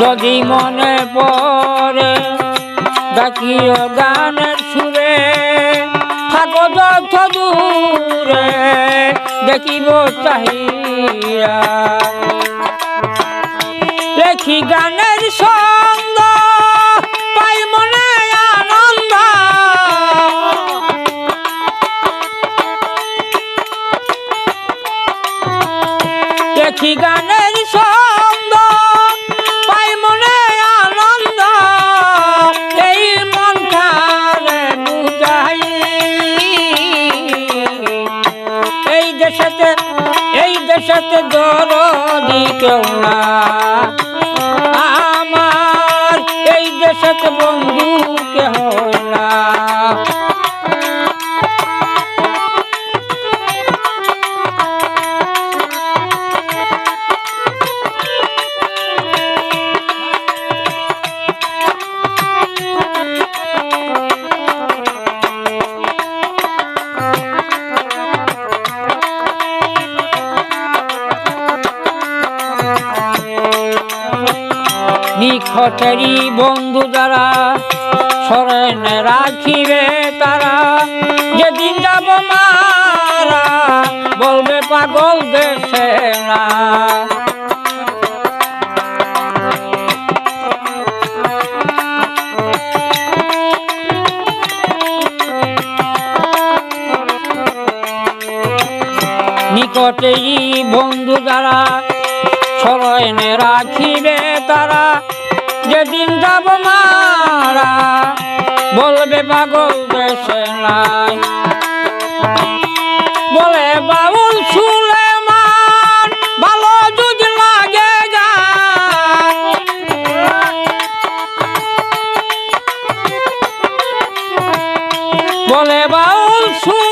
যদি মনে পড়ে, ডাকিও গানের সুরে, থাকো যত দূরে, দেখিব চাহিয়া। লেখি গানের সঙ্গ পাই মনে আনন্দ। দেখি গানের ছন্দ দেশেতে দরদি কেউ না নিখটেরই বন্ধু যারা স্মরণে রাখিবে তারা, যেদিন যাব মারা, বলবে পাগল দেশে না। নিকটেই বন্ধু যারা স্মরণে রাখিবে তারা যেদিন যাব মারা, বলবে পাগল দেশে নাই। বলে বাউল সুলেমান, ভালো যদি লাগে বলে বাউল সুলেমান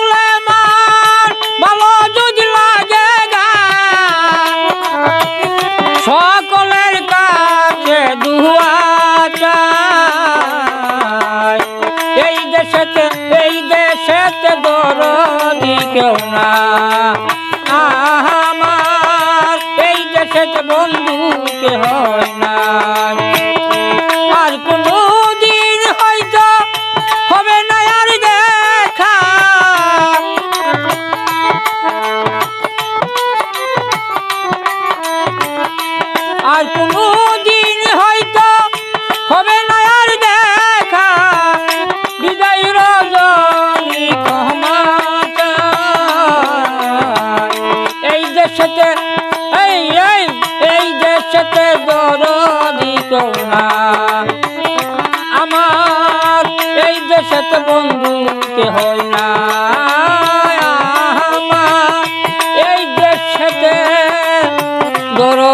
কাছে এই দেশেতে এই দেশেতে দরদি কেউ না আমার এই দেশেতে বন্ধু কে হয় না আমার এই দেশেতে বন্ধু কে হয় না? আমার এই দেশেতে ধরো